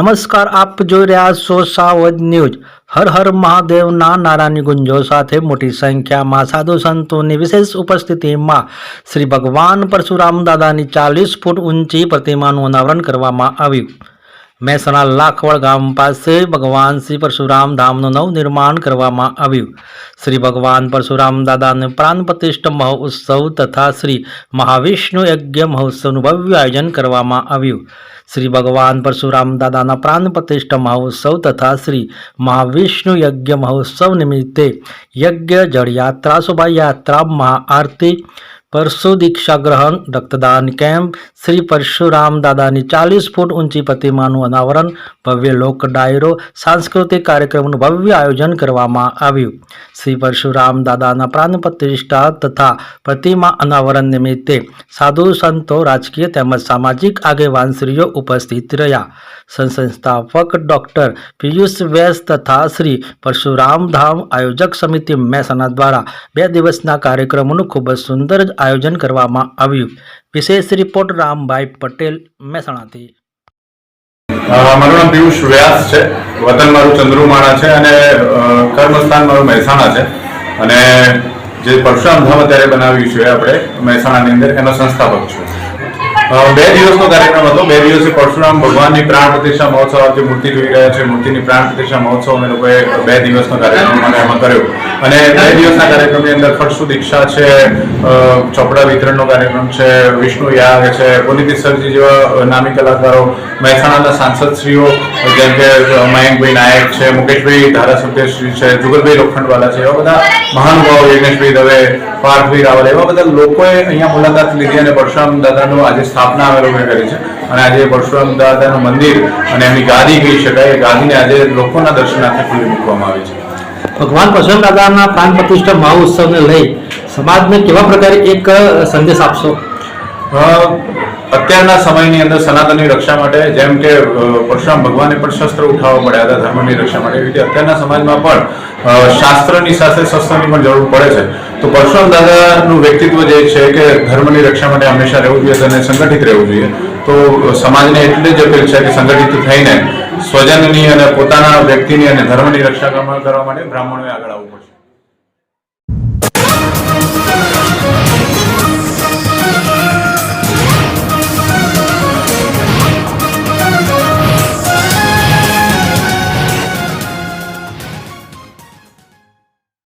નમસ્કાર, આપ જોઈ રહ્યા છો સાવજ ન્યૂઝ. હર હર મહાદેવના નારાની ગુંજો સાથે મોટી સંખ્યામાં સાધુ સંતોની વિશેષ ઉપસ્થિતિમાં શ્રી ભગવાન પરશુરામ દાદાની ચાલીસ ફૂટ ઊંચી પ્રતિમાનું અનાવરણ કરવામાં આવ્યું. મહેસાણા લાખવડ ગામ પાસે ભગવાન શ્રી પરશુરામ ધામનું નવનિર્માણ કરવામાં આવ્યું. શ્રી ભગવાન પરશુરામ દાદાને પ્રાણ પ્રતિષ્ઠ મહોત્સવ તથા શ્રી મહાવિષ્ણુ યજ્ઞ મહોત્સવનું ભવ્ય આયોજન કરવામાં આવ્યું. શ્રી ભગવાન પરશુરામ દાદાના પ્રાણ પ્રતિષ્ઠ મહોત્સવ તથા શ્રી મહાવિષ્ણુ યજ્ઞ મહોત્સવ નિમિત્તે યજ્ઞ, જળયાત્રા, શોભાયાત્રા, મહાઆરતી પરશુ દીક્ષા ગ્રહણ રક્તદાન કેમ્પ શ્રી પરશુરામ દાદાની ચાલીસ ફૂટ ઊંચી પ્રતિમાનું અનાવરણ ભવ્ય લોક ડાયરો સાંસ્કૃતિક કાર્યક્રમનું ભવ્ય આયોજન કરવામાં આવ્યું શ્રી પરશુરામ દાદાના પ્રાણ પ્રતિષ્ઠા તથા પ્રતિમા અનાવરણ નિમિત્તે સાધુ સંતો રાજકીય તેમજ સામાજિક આગેવાનશ્રીઓ ઉપસ્થિત રહ્યા સંસ્થાપક ડૉક્ટર પિયુષ વ્યાસ તથા શ્રી પરશુરામ ધામ આયોજક સમિતિ મહેસાણા દ્વારા બે દિવસના કાર્યક્રમોનું ખૂબ જ સુંદર આયોજન કરવામાં આવ્યું. વિશેષ રિપોર્ટ રામભાઈ પટેલ મહેસાણાથી. મારું નામ પિયુષ વ્યાસ છે. વતન મારું ચંદ્રુમાણા છે અને કર્મસ્થાન મારું મહેસાણા છે. અને જે પરશુરામ ધામ અત્યારે બનાવ્યું છે આપણે, મહેસાણાની અંદર, એનો સંસ્થાપક છું. બે દિવસનો કાર્યક્રમ હતો. બે દિવસે પરશુરામ ભગવાનની પ્રાણ પ્રતિષ્ઠા મહોત્સવ જે મૂર્તિ જોઈ રહ્યા છે. મૂર્તિની પ્રાણ પ્રતિષ્ઠા મહોત્સવ અમે લોકોએ બે દિવસનો કાર્યક્રમ મને એમાં કર્યો. અને બે દિવસના કાર્યક્રમની અંદર ફટસુ દીક્ષા છે ચોપડા વિતરણનો કાર્યક્રમ છે, વિષ્ણુ યાગ છે, પુનિત સરજી જેવા નામી કલાકારો, મહેસાણાના સાંસદશ્રીઓ, જેમ કે મયંકભાઈ નાયક છે, મુકેશભાઈ ધારાસભ્યશ્રી છે, જુગલભાઈ લોખંડવાલા છે, એવા બધા મહાનુભાવો, યજ્ઞેશભાઈ દવે પાર્થભાઈ રાવલ. એવા બધા લોકોએ અહીંયા મુલાકાત લીધી અને પરશુરામ દાદાનું આજે સ્થાપના અમે લોકોએ કરી છે. અને આજે પરશુરામ દાદાનું મંદિર અને એમની ગાદી કહી શકાય. એ ગાદીને આજે લોકોના દર્શનાર્થે ખુલ્લી મૂકવામાં આવી છે. ભગવાન પરશુરામ દાદાના પ્રાણ પ્રતિષ્ઠા મહોત્સવને લઈ સમાજને કેવા પ્રકારે એક સંદેશ આપશો? અત્યારના સમયની અંદર સનાતનની રક્ષા માટે જેમ કે પરશુરામ ભગવાને પણ શસ્ત્ર ઉઠાવવા પડ્યા હતા, ધર્મની રક્ષા માટે. એવી રીતે અત્યારના સમાજમાં પણ શાસ્ત્રની સાથે શસ્ત્રની પણ જરૂર પડે છે. તો પરશુરામ દાદાનું વ્યક્તિત્વ જે છે કે ધર્મની રક્ષા માટે હંમેશા રહેવું જોઈએ અને સંગઠિત રહેવું જોઈએ. તો સમાજને એટલી જ અપીલ છે કે સંગઠિત થઈને સ્વજનની અને પોતાના વ્યક્તિની અને ધર્મની રક્ષા કરવા માટે બ્રાહ્મણોએ આગળ આવવું